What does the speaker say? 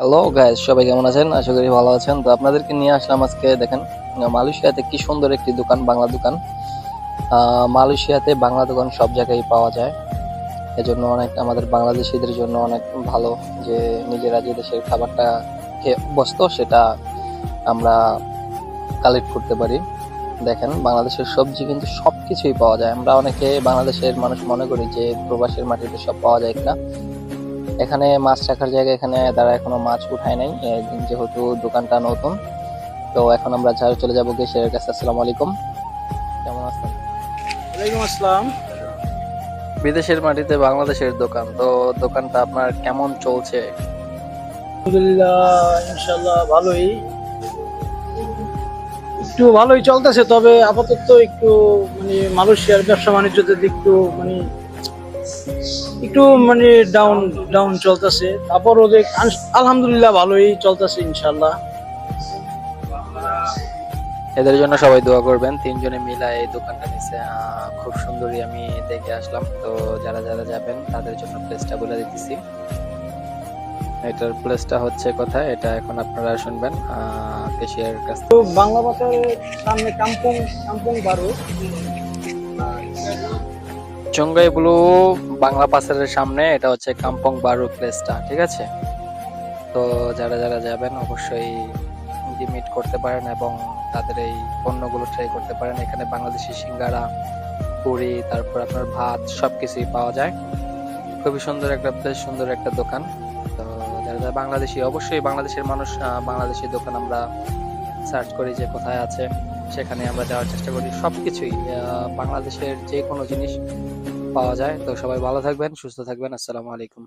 Hello guys সবাই কেমন আছেন? আশা করি ভালো আছেন। তো আপনাদেরকে নিয়ে আসলাম আজকে, দেখেন মালয়েশিয়াতে কি সুন্দর একটি দোকান, বাংলা দোকান। মালয়েশিয়াতে বাংলা দোকান সব জায়গায় পাওয়া যায়। এজন্য অনেক আমাদের বাংলাদেশিদের জন্য অনেক ভালো যে নিজেরা যে দেশের খাবারটা খেয়ে অভ্যস্ত সেটা আমরা কালেক্ট করতে পারি। দেখেন, বাংলাদেশের সবজি কিন্তু সবকিছুই পাওয়া যায়। আমরা অনেকে বাংলাদেশের মানুষ মনে করি যে প্রবাসের মাটিতে সব পাওয়া যায় কিনা। এখানে মাছ রাখার জায়গা এখানে তারা এখনও মাছ উঠায় নাই। যেহেতু দোকানটা নতুন তো এখন আমরা যা চলে যাব গেছের কাছে। আসসালামু আলাইকুম। কেমন আছেন? ওয়ালাইকুম আসসালাম। বিদেশের মাটিতে বাংলাদেশের দোকান তো দোকানটা আপনার কেমন চলছে? আলহামদুলিল্লাহ ইনশাল্লাহ ভালোই। একটু ভালোই চলতেছে তবে আপাতত একটু মানে মালয়েশিয়ার ব্যবসা বাণিজ্যের দিক একটু মানে একটু মানে ডাউন ডাউন চলতেছে। তারপর ওদের আলহামদুলিল্লাহ ভালোই চলতেছে ইনশাল্লাহ এদের জন্য সবাই দোয়া করবেন তিনজনে মিলা এই দোকানটা নিচে খুব সুন্দরই আমি দেখে আসলাম। তো যারা যারা যাবেন তাদের জন্য প্লেসটা বলে দিতেছি। এটার প্লেসটা হচ্ছে কথা এটা এখন আপনারা শুনবেন। কেশিয়ার কাছ তো বাংলা বাজারের সামনে কাম্পং কাম্পং বারো। চঙ্গাই ব্লু বাংলা পাসের সামনে, এটা হচ্ছে কাম্পং বারু প্লেসটা, ঠিক আছে? তো যারা যারা যাবেন অবশ্যই মিট করতে পারেন এবং তাদের এই পণ্যগুলো ট্রাই করতে পারেন। এখানে বাংলাদেশি সিঙ্গারা, পুরি, তারপর আপনার ভাত, সবকিছুই পাওয়া যায়। খুবই সুন্দর একটা প্লেস সুন্দর একটা দোকান। তো যারা যারা বাংলাদেশি, অবশ্যই বাংলাদেশের মানুষ বাংলাদেশি দোকান আমরা সার্চ করি যে কোথায় আছে। সেখানে আমরা যাওয়ার চেষ্টা করি। সবকিছুই আহ, বাংলাদেশের যে কোনো জিনিস পাওয়া যায়। তো সবাই ভালো থাকবেন সুস্থ থাকবেন। আসসালামু আলাইকুম।